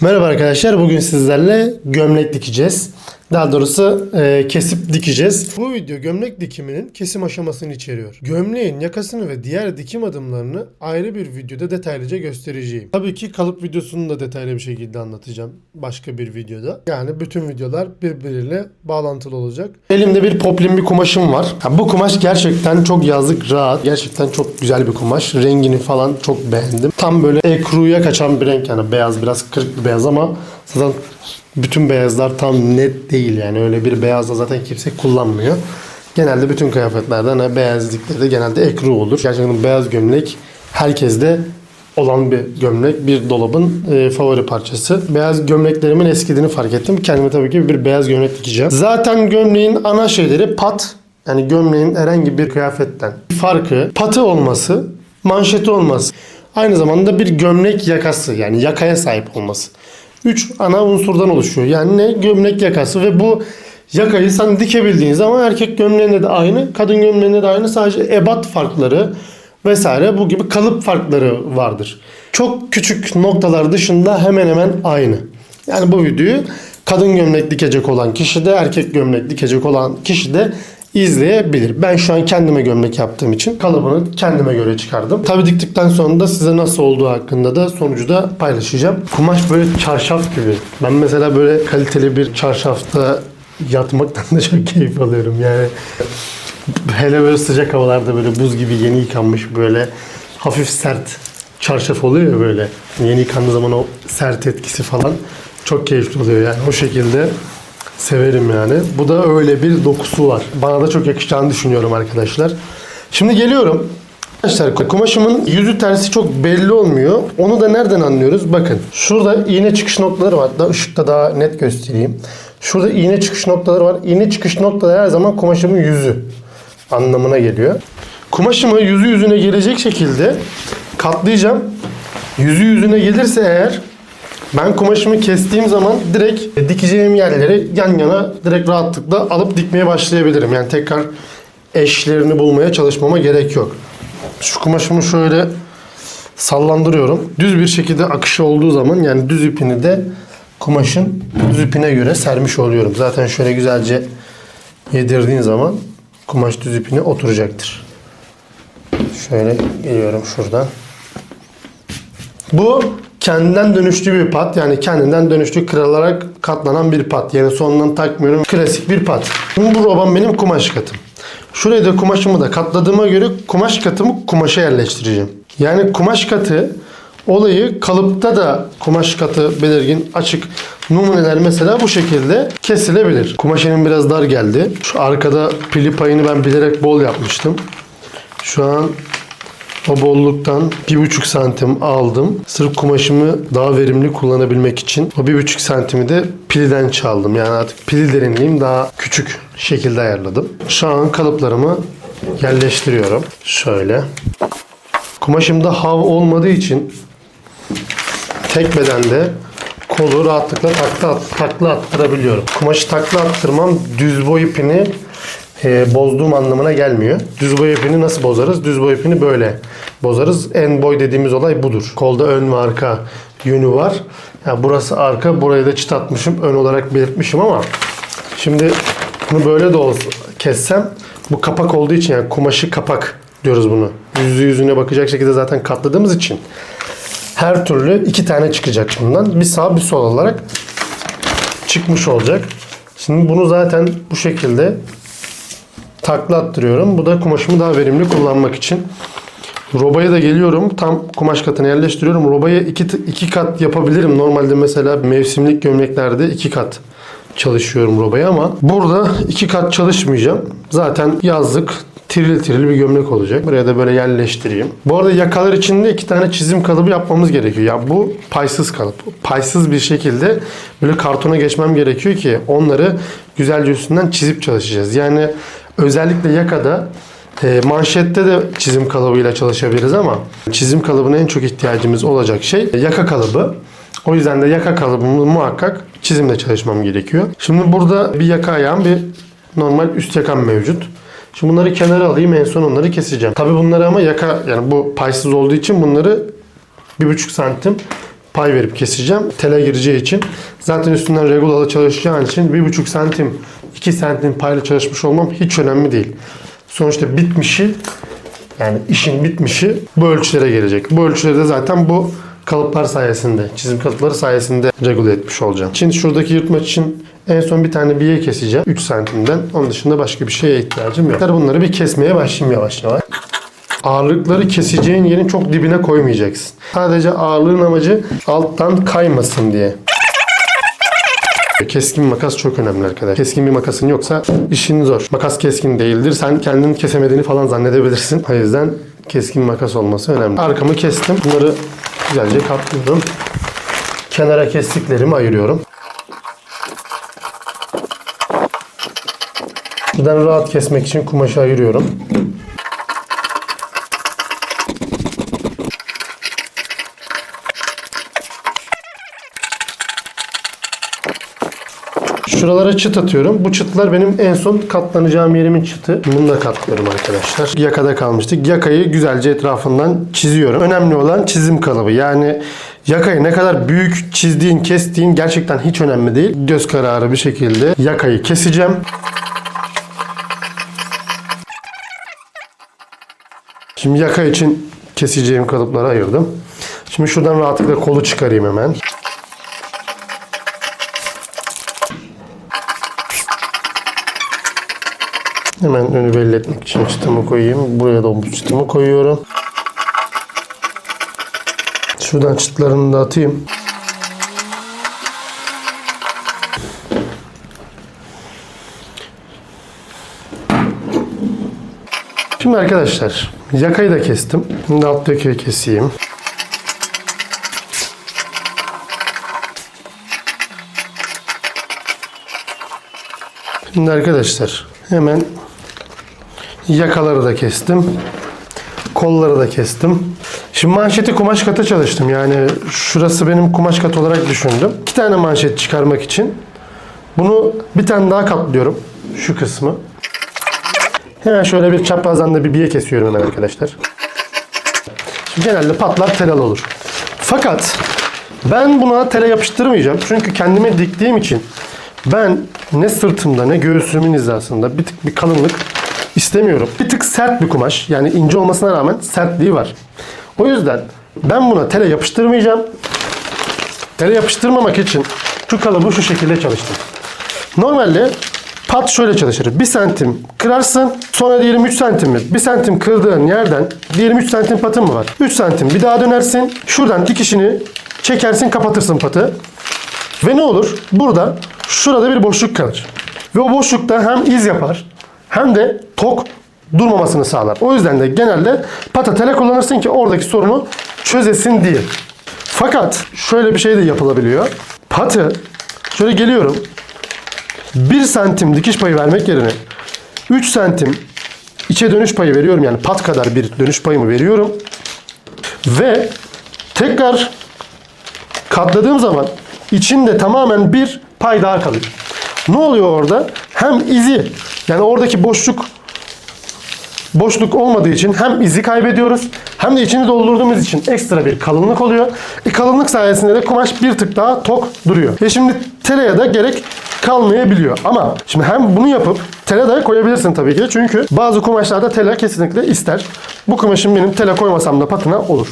Merhaba arkadaşlar. Bugün sizlerle gömlek dikeceğiz. Daha doğrusu e, kesip dikeceğiz. Bu video gömlek dikiminin kesim aşamasını içeriyor. Gömleğin yakasını ve diğer dikim adımlarını ayrı bir videoda detaylıca göstereceğim. Tabii ki kalıp videosunu da detaylı bir şekilde anlatacağım başka bir videoda. Yani bütün videolar birbiriyle bağlantılı olacak. Elimde bir poplin bir kumaşım var. Ha, bu kumaş gerçekten çok yazlık, rahat. Gerçekten çok güzel bir kumaş. Rengini falan çok beğendim. Tam böyle ekruya kaçan bir renk yani beyaz biraz kırık bir beyaz ama zaten bütün beyazlar tam net değil yani öyle bir beyazda zaten kimse kullanmıyor. Genelde bütün kıyafetlerden ha, beyaz dikleri de genelde ekru olur. Gerçekten beyaz gömlek herkeste olan bir gömlek. Bir dolabın e, favori parçası. Beyaz gömleklerimin eskidiğini fark ettim. Kendime tabii ki bir beyaz gömlek dikeceğim. Zaten gömleğin ana şeyleri pat. Yani gömleğin herhangi bir kıyafetten farkı patı olması, manşeti olması. Aynı zamanda bir gömlek yakası yani yakaya sahip olması. Üç ana unsurdan oluşuyor. Yani ne? Gömlek yakası ve bu yakayı sen dikebildiğin zaman erkek gömleğinde de aynı, kadın gömleğinde de aynı. Sadece ebat farkları vesaire bu gibi kalıp farkları vardır. Çok küçük noktalar dışında hemen hemen aynı. Yani bu videoyu kadın gömlek dikecek olan kişi de erkek gömlek dikecek olan kişi de izleyebilir. Ben şu an kendime gömlek yaptığım için kalıbını kendime göre çıkardım. Tabi diktikten sonra da size nasıl olduğu hakkında da sonucu da paylaşacağım. Kumaş böyle çarşaf gibi. Ben mesela böyle kaliteli bir çarşafta yatmaktan da çok keyif alıyorum. Yani hele böyle sıcak havalarda böyle buz gibi yeni yıkanmış böyle hafif sert çarşaf oluyor ya böyle. Yeni yıkandığı zaman o sert etkisi falan çok keyifli oluyor yani o şekilde severim yani. Bu da öyle bir dokusu var. Bana da çok yakışacağını düşünüyorum arkadaşlar. Şimdi geliyorum. Arkadaşlar kumaşımın yüzü tersi çok belli olmuyor. Onu da nereden anlıyoruz? Bakın şurada iğne çıkış noktaları var. Da ışıkta daha net göstereyim. Şurada iğne çıkış noktaları var. İğne çıkış noktaları her zaman kumaşımın yüzü anlamına geliyor. Kumaşımı yüzü yüzüne gelecek şekilde katlayacağım. Yüzü yüzüne gelirse eğer ben kumaşımı kestiğim zaman direkt dikeceğim yerleri yan yana direkt rahatlıkla alıp dikmeye başlayabilirim. Yani tekrar eşlerini bulmaya çalışmama gerek yok. Şu kumaşımı şöyle sallandırıyorum. Düz bir şekilde akışı olduğu zaman yani düz ipini de kumaşın düz ipine göre sermiş oluyorum. Zaten şöyle güzelce yedirdiğin zaman kumaş düz ipine oturacaktır. Şöyle geliyorum şuradan. Bu kendinden dönüşlü bir pat. Yani kendinden dönüşlü kırılarak katlanan bir pat. Yani sonundan takmıyorum. Klasik bir pat. Şimdi bu roban benim kumaş katım. Şuraya da kumaşımı da katladığıma göre kumaş katımı kumaşa yerleştireceğim. Yani kumaş katı olayı kalıpta da kumaş katı belirgin açık numuneler mesela bu şekilde kesilebilir. Kumaş elim biraz dar geldi. Şu arkada pili payını ben bilerek bol yapmıştım. Şu an o bolluktan bir buçuk santim aldım. Sırf kumaşımı daha verimli kullanabilmek için o bir buçuk santimi de pilden çaldım. Yani artık pil derinliğim daha küçük şekilde ayarladım. Şu an kalıplarımı yerleştiriyorum. Şöyle. Kumaşımda hav olmadığı için tek bedende kolu rahatlıkla takla, takla attırabiliyorum. Kumaşı takla attırmam düz boy ipini e, bozduğum anlamına gelmiyor. Düz boy ipini nasıl bozarız? Düz boy ipini böyle bozarız. En boy dediğimiz olay budur. Kolda ön ve arka yönü var. Yani burası arka, burayı da çıt atmışım. Ön olarak belirtmişim ama şimdi bunu böyle de olsa kessem bu kapak olduğu için yani kumaşı kapak diyoruz bunu. Yüzü yüzüne bakacak şekilde zaten katladığımız için her türlü iki tane çıkacak bundan. Bir sağ bir sol olarak çıkmış olacak. Şimdi bunu zaten bu şekilde takla attırıyorum. Bu da kumaşımı daha verimli kullanmak için. Robaya da geliyorum. Tam kumaş katına yerleştiriyorum. Robaya iki, iki kat yapabilirim. Normalde mesela mevsimlik gömleklerde iki kat çalışıyorum robaya ama burada iki kat çalışmayacağım. Zaten yazlık tiril tiril bir gömlek olacak. Buraya da böyle yerleştireyim. Bu arada yakalar için de iki tane çizim kalıbı yapmamız gerekiyor. Ya bu paysız kalıp. Paysız bir şekilde böyle kartona geçmem gerekiyor ki onları güzelce üstünden çizip çalışacağız. Yani özellikle yakada e, manşette de çizim kalıbıyla çalışabiliriz ama çizim kalıbına en çok ihtiyacımız olacak şey yaka kalıbı. O yüzden de yaka kalıbımı muhakkak çizimle çalışmam gerekiyor. Şimdi burada bir yaka ayağım bir normal üst yakam mevcut. Şimdi bunları kenara alayım en son onları keseceğim. Tabi bunları ama yaka yani bu paysız olduğu için bunları bir buçuk santim pay verip keseceğim. Tele gireceği için. Zaten üstünden regulalı çalışacağın için 1,5 santim 2 santim payla çalışmış olmam hiç önemli değil. Sonuçta bitmişi yani işin bitmişi bu ölçülere gelecek. Bu ölçüleri de zaten bu kalıplar sayesinde, çizim kalıpları sayesinde regüle etmiş olacağım. Şimdi şuradaki yırtmaç için en son bir tane biye keseceğim. 3 santimden. Onun dışında başka bir şeye ihtiyacım yok. Bunları bir kesmeye başlayayım yavaş yavaş. Ağırlıkları keseceğin yerin çok dibine koymayacaksın. Sadece ağırlığın amacı alttan kaymasın diye. Keskin makas çok önemli arkadaşlar. Keskin bir makasın yoksa işin zor. Makas keskin değildir. Sen kendini kesemediğini falan zannedebilirsin. O yüzden keskin makas olması önemli. Arkamı kestim. Bunları güzelce katlıyorum. Kenara kestiklerimi ayırıyorum. Buradan rahat kesmek için kumaşı ayırıyorum. Şuralara çıt atıyorum. Bu çıtlar benim en son katlanacağım yerimin çıtı. Bunu da katlıyorum arkadaşlar. Yakada kalmıştık. Yakayı güzelce etrafından çiziyorum. Önemli olan çizim kalıbı. Yani yakayı ne kadar büyük çizdiğin, kestiğin gerçekten hiç önemli değil. Göz kararı bir şekilde yakayı keseceğim. Şimdi yaka için keseceğim kalıpları ayırdım. Şimdi şuradan rahatlıkla kolu çıkarayım hemen. Hemen önü belli etmek için çıtımı koyayım. Buraya da bu çıtımı koyuyorum. Şuradan çıtlarını da atayım. Şimdi arkadaşlar yakayı da kestim. Şimdi alttaki keseyim. Şimdi arkadaşlar hemen yakaları da kestim. Kolları da kestim. Şimdi manşeti kumaş katı çalıştım. Yani şurası benim kumaş katı olarak düşündüm. İki tane manşet çıkarmak için bunu bir tane daha katlıyorum. Şu kısmı. Hemen şöyle bir çaprazdan da bir biye kesiyorum hemen arkadaşlar. Şimdi genelde patlar telal olur. Fakat ben buna tele yapıştırmayacağım. Çünkü kendime diktiğim için ben ne sırtımda ne göğsümün hizasında bir tık bir kalınlık istemiyorum. Bir tık sert bir kumaş. Yani ince olmasına rağmen sertliği var. O yüzden ben buna tele yapıştırmayacağım. Tele yapıştırmamak için şu kalıbı şu şekilde çalıştım. Normalde pat şöyle çalışır. 1 santim kırarsın. Sonra diyelim 3 santim mi? 1 santim kırdığın yerden diyelim 3 santim patın mı var? 3 santim bir daha dönersin. Şuradan dikişini çekersin kapatırsın patı. Ve ne olur? Burada şurada bir boşluk kalır. Ve o boşlukta hem iz yapar hem de tok durmamasını sağlar. O yüzden de genelde pata tele kullanırsın ki oradaki sorunu çözesin diye. Fakat şöyle bir şey de yapılabiliyor. Patı şöyle geliyorum. 1 santim dikiş payı vermek yerine 3 santim içe dönüş payı veriyorum. Yani pat kadar bir dönüş payımı veriyorum. Ve tekrar katladığım zaman içinde tamamen bir pay daha kalıyor. Ne oluyor orada? Hem izi yani oradaki boşluk boşluk olmadığı için hem izi kaybediyoruz hem de içini doldurduğumuz için ekstra bir kalınlık oluyor. E kalınlık sayesinde de kumaş bir tık daha tok duruyor. Ve şimdi teleye de gerek kalmayabiliyor. Ama şimdi hem bunu yapıp tele de koyabilirsin tabii ki de. Çünkü bazı kumaşlarda tele kesinlikle ister. Bu kumaşın benim tele koymasam da patına olur.